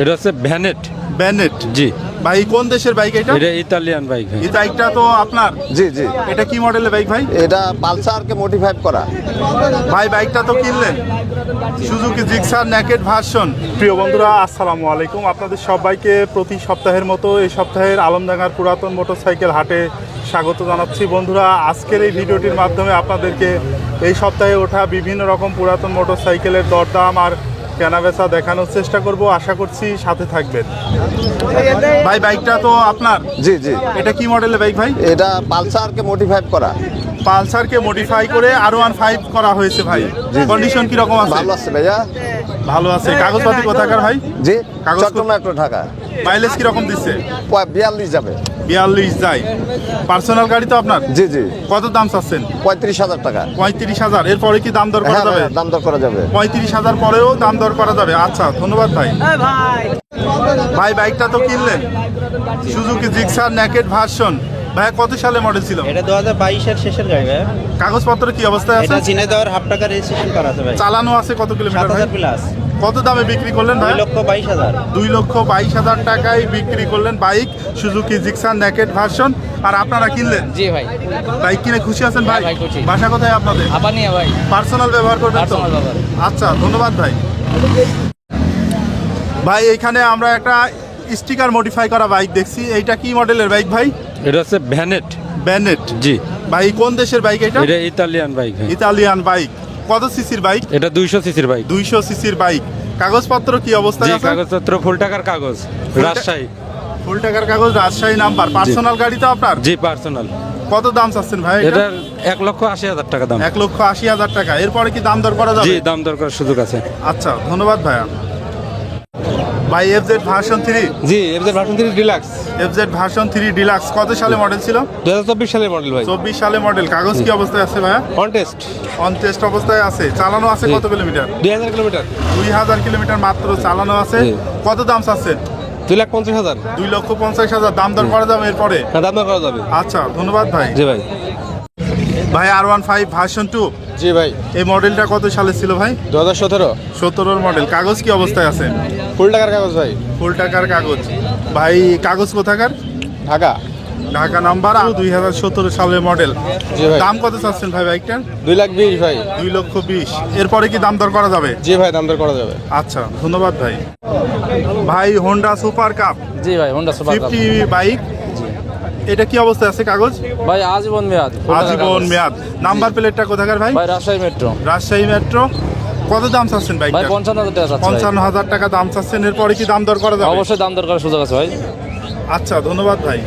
এটা হচ্ছে ভ্যানেট ব্যানেট জি। ভাই কোন দেশের বাইক এটা? এটা ইতালিয়ান বাইক এই বাইকটা তো আপনার? জি জি। এটা কি মডেলের বাইক ভাই? এটা পালসারকে মডিফাই করা। ভাই বাইকটা তো কিনলেন। সুজুকি জিক্সার ন্যাকেট ভার্সন প্রিয় বন্ধুরা আসসালামু আলাইকুম। আপনাদের সবাইকে প্রতি সপ্তাহের মতো এই সপ্তাহের আলমডাঙ্গার পুরাতন মোটরসাইকেল হাটে স্বাগত জানাচ্ছি। বন্ধুরা আজকের এই ভিডিওটির মাধ্যমে আপনাদেরকে এই সপ্তাহে ওঠা বিভিন্ন রকম পুরাতন মোটরসাইকেলের দরদাম আর কেনাবেচা দেখানোর চেষ্টা করব আশা করছি সাথে থাকবেন। ভাই বাইকটা তো আপনার? জি জি। এটা কি মডেলের বাইক ভাই? এটা পালসারকে মডিফাই করা। পালসারকে মডিফাই করে আর ওয়ান ফাইভ করা হয়েছে ভাই। জি। কন্ডিশন কীরকম আছে? ভালো আছে ভাইয়া। ভালো আছে। কাগজপাতি কোথাকার ভাই? জি কাগজ চট্টগ্রাম ঢাকা। মাইলেজ কীরকম দিচ্ছে? বিয়াল্লিশ যাবে। বিয়াল্লিশ যায়। পার্সোনাল গাড়ি তো আপনার? জি জি। কত দাম চাচ্ছেন? পঁয়ত্রিশ হাজার টাকা। পঁয়ত্রিশ হাজার। এরপরে কি দাম দর করা হ্যাঁ যাবে? দাম দর করা যাবে। পঁয়ত্রিশ হাজার পরেও দাম দর করা যাবে। আচ্ছা ধন্যবাদ ভাই। ভাই। বাইকটা তো কিনলেন। সুজুকি জিক্সার ন্যাকেট ভার্সন ভাই কত সালে মডেল ছিল? এটা দু হাজার বাইশের শেষের গাড়ি ভাই কাগজপত্র কি অবস্থায় আছে? এটা দেওয়ার হাফ টাকা রেজিস্ট্রেশন করা আছে ভাই চালানো আছে কত কিলোমিটার ভাই হাজার প্লাস কত দামে বিক্রি করলেন ভাই লক্ষ বাইশ হাজার। দুই লক্ষ বাইশ হাজার টাকায় বিক্রি করলেন bike Suzuki Gixxer naked version আর আপনারা কিনলেন? জি ভাই। বাইক কিনে খুশি আছেন ভাই? হ্যাঁ। বাসা কোথায় আপনাদের? আবার নিয়ে ভাই। পার্সোনাল ব্যবহার করবেন তো? আচ্ছা ধন্যবাদ ভাই। ভাই এখানে আমরা একটা স্টিকার মডিফাই করা বাইক দেখছি। এইটা কি মডেলের বাইক ভাই? এটা হচ্ছে ভ্যানেট ভ্যানেট জি। ভাই কোন দেশের বাইক এটা? এটা ইতালিয়ান বাইক ইতালিয়ান বাইক কত সিসির বাইক এটা দুইশো সিসির বাইক দুইশো সিসির বাইক কাগজপত্র কি অবস্থা আছে? কাগজপত্র ফুল টাকার কাগজ। রাজশাহী। ফুল টাকার কাগজ রাজশাহী নাম্বার পার্সোনাল গাড়ি তো আপনার? জি পার্সোনাল কত দাম চাচ্ছেন ভাই এটা? এক লক্ষ আশি হাজার টাকা দাম। এক লক্ষ আশি হাজার টাকা। এরপরে কি দাম দর করা জি যাবে? দাম দরকার সুযোগ আছে। আচ্ছা ধন্যবাদ ভাইয়া। ভাই এফ জেড ভার্সন থ্রি জি FZ version three deluxe F Z version three deluxe কত সালে মডেল ছিল? দু হাজার চব্বিশ সালের মডেল ভাই। চব্বিশ সালে মডেল কাগজ কি অবস্থায় আছে কন্টেস্ট অন টেস্ট অবস্থায় আছে। চালানো আছে কত কিলোমিটার? দুই হাজার কিলোমিটার। দুই হাজার কিলোমিটার মাত্র চালানো আছে। কত দাম চাচ্ছেন? দুই লাখ পঞ্চাশ হাজার। দুই লক্ষ পঞ্চাশ হাজার। দাম দর করা যাবে এরপরে? হ্যাঁ দাম দর করা যাবে। আচ্ছা ধন্যবাদ ভাই। জি ভাই। ভাই R one five version two জি ভাই। এই মডেলটা কত সালে ছিল ভাই? দু হাজার সতেরো। সতেরোর মডেল। কাগজ কি অবস্থায় আছে? ফুল টাকার কাগজ ভাই। ফুল টাকার কাগজ। ভাই কাগজ কোথাকার? ঢাকা। ঢাকা নাম্বার দুই হাজার সতেরো সালের মডেল। জি ভাই। দাম কত চাচ্ছেন ভাই বাইকটার দুই লাখ বিশ ভাই। দুই লক্ষ বিশ। এরপরে কি দাম দর করা যাবে? জি ভাই দাম দর করা যাবে। আচ্ছা ধন্যবাদ ভাই। ভাই হোন্ডা সুপার কাপ জি ভাই Honda super cup fifty bike এটা কি অবস্থায় আছে কাগজ? ভাই আজীবন মেয়াদ। আজীবন মেয়াদ। নাম্বার প্লেটটা কোথাকার ভাই? ভাই রাজশাহী মেট্রো। রাজশাহী মেট্রো। কত দাম চাচ্ছেন ভাই পঞ্চান্ন হাজার টাকা। পঞ্চান্ন হাজার টাকা দাম চাচ্ছেন। এরপরে কি দাম দর করা যাবে? অবশ্যই দাম দরকার সুযোগ আছে ভাই। আচ্ছা ধন্যবাদ ভাই।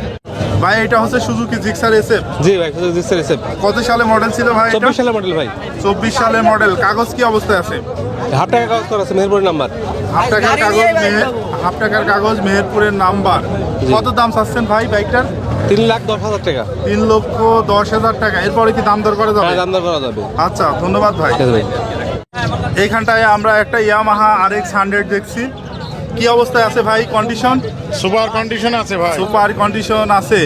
ভাই এটা হচ্ছে সুজুকি জিক্সার এসএফ জি ভাই দিচ্ছে রিসেপ্ট কত সালে মডেল ছিল ভাই চব্বিশ সালে মডেল ভাই। চব্বিশ সালের মডেল কাগজ কি অবস্থায় আছে? হাফ টাকা কাগজ করা আছে মেহেরপুরের নাম্বার। হাফ টাকার কাগজ মেহের হাফ টাকার কাগজ মেহেরপুরের নাম্বার। কত দাম চাচ্ছেন ভাই বাইকটার? তিন লাখ দশ হাজার টাকা। তিন লক্ষ দশ হাজার টাকা। এরপরে কি দাম দর করা যাবে? হ্যাঁ দাম দর করা যাবে। আচ্ছা ধন্যবাদ ভাই। ভাই। এইখানটায় আমরা একটা ইয়ামাহা আর এক্স হান্ড্রেড দেখছি। কি অবস্থায় আছে ভাই? কন্ডিশন সুপার কন্ডিশন আছে ভাই। সুপার কন্ডিশন আছে।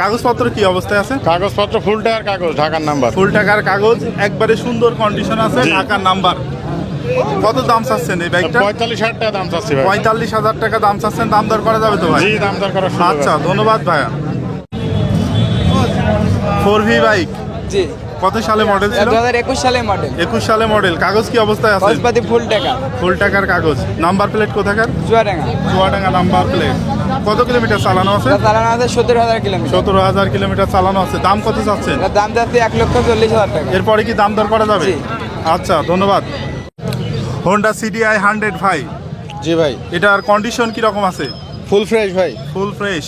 কাগজপত্র কি অবস্থায় আছে? কাগজপত্র ফুল টায়ার কাগজ ঢাকার নাম্বার। ফুল টাকার কাগজ একবারে সুন্দর কন্ডিশন আছে ঢাকার নাম্বার। কত দাম চাচ্ছেন এই বাইকটা? পঁয়তাল্লিশ হাজার টাকা দাম চাচ্ছি পঁয়তাল্লিশ হাজার টাকা দাম চাচ্ছেন দাম দর করা যাবে তো ভাই? জি দাম দর আচ্ছা ধন্যবাদ ভাইয়া। Four V bike? জি। কত সালে মডেল ছিল? দু হাজার একুশ সালে মডেল একুশ সালে মডেল কাগজ কি অবস্থায় আছে? কাগজপাতি ফুল টাকা ফুল টাকার কাগজ। নাম্বার প্লেট কোথাকার? চুয়াডাঙ্গা। চুয়াডাঙ্গা নাম্বার প্লেট কত কিলোমিটার চালানো আছে? চালানো আছে সতেরো হাজার কিলোমিটার। সতেরো হাজার কিলোমিটার চালানো আছে। দাম কত চাচ্ছেন? দাম যাচ্ছে এক লক্ষ চল্লিশ হাজার টাকা। এরপরে কি দাম দর করা যাবে? আচ্ছা ধন্যবাদ। হোন্ডা সিডিআই হান্ড্রেড ফাইভ জি ভাই। এটার কন্ডিশন কি রকম আছে? ফুল ফ্রেশ ভাই। ফুল ফ্রেশ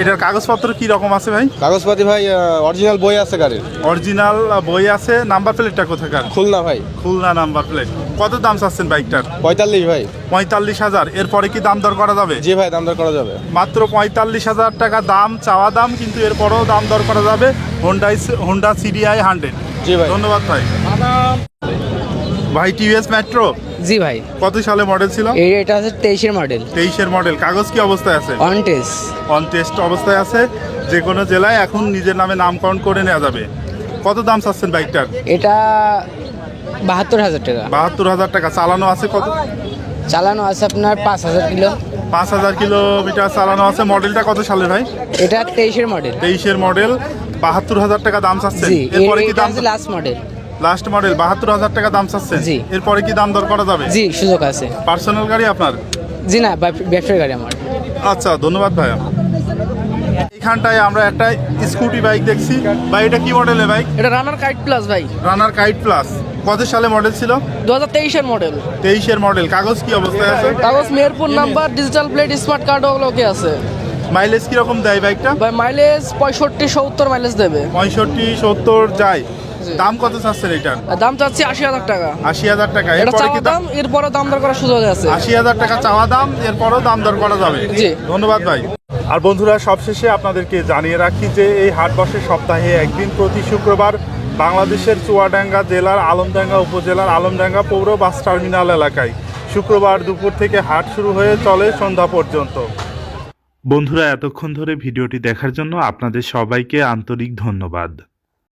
এটার কাগজপত্র কি রকম আছে ভাই? কাগজপাতি ভাই অরিজিনাল বই আছে গাড়ির। অরিজিনাল বই আছে। নাম্বার প্লেটটা কোথায় কোথাকার? খুলনা ভাই। খুলনা নাম্বার প্লেট কত দাম চাচ্ছেন বাইকটার? পঁয়তাল্লিশ ভাই। পঁয়তাল্লিশ হাজার। এরপরে কি দাম দর করা যাবে? জি ভাই দাম দর করা যাবে। মাত্র পঁয়তাল্লিশ হাজার টাকা দাম চাওয়া দাম কিন্তু এরপরেও দাম দর করা যাবে। হোন্ডাই হোন্ডা সিডিআই হান্ড্রেড জি ভাই। ধন্যবাদ ভাই। ভাই টিভিএস মেট্রো জি ভাই। কত সালে মডেল ছিল? এই এটা হচ্ছে তেইশের মডেল তেইশের মডেল কাগজ কি অবস্থায় আছে? অন টেস অন টেস্ট অবস্থায় আছে। যে কোনো জেলায় এখন নিজের নামে নামকরণ করে নেওয়া যাবে। কত দাম চাচ্ছেন বাইকটার? এটা বাহাত্তর হাজার টাকা। বাহাত্তর হাজার টাকা। চালানো আছে কত? চালানো আছে আপনার পাঁচ হাজার কিলো। পাঁচ হাজার কিলোমিটার চালানো আছে। মডেলটা কত সালের ভাই? এটা তেইশের মডেল তেইশের মডেল বাহাত্তর হাজার টাকা দাম চাচ্ছেন। জি এরপরে কি দাম আছে লাস্ট মডেল লাস্ট মডেল বাহাত্তর হাজার টাকা দাম চাচ্ছেন। জি। এরপরে কি দাম দর করা যাবে? জি সুযোগ আছে। পার্সোনাল গাড়ি আপনার? জি না ব্যব- ব্যবসার গাড়ি আমার। আচ্ছা ধন্যবাদ ভাইয়া। এখানটায় আমরা একটা স্কুটি বাইক দেখছি। ভাই এটা কি মডেলের বাইক এটা রানার কাইট প্লাস ভাই। রানার কাইট প্লাস কত সালে মডেল ছিল? দু হাজার তেইশের মডেল তেইশের মডেল কাগজ কি অবস্থায় আছে? কাগজ Meherpur number digital plate smart card ওগুলোকে আছে। মাইলেজ কীরকম দেয় বাইকটা ভাই মাইলেজ পঁয়ষট্টি সত্তর মাইলেজ দেবে। পঁয়ষট্টি সত্তর যায়। দাম কত চাচ্ছেন এটার দাম চাচ্ছি আশি হাজার টাকা। আশি হাজার টাকা। এটা চাওয়া দাম? দাম এরপরে দাম দর করার সুযোগ আছে। আশি হাজার টাকা চাওয়া দাম এরপরও দাম দর করা যাবে। জি। ধন্যবাদ ভাই। আর বন্ধুরা সবশেষে আপনাদেরকে জানিয়ে রাখি যে এই হাট বসে সপ্তাহে একদিন প্রতি শুক্রবার বাংলাদেশের চুয়াডাঙ্গা জেলার আলমডাঙ্গা উপজেলার আলমডাঙ্গা পৌর বাস টার্মিনাল এলাকায়। শুক্রবার দুপুর থেকে হাট শুরু হয়ে চলে সন্ধ্যা পর্যন্ত। বন্ধুরা এতক্ষণ ধরে ভিডিওটি দেখার জন্য আপনাদের সবাইকে আন্তরিক ধন্যবাদ।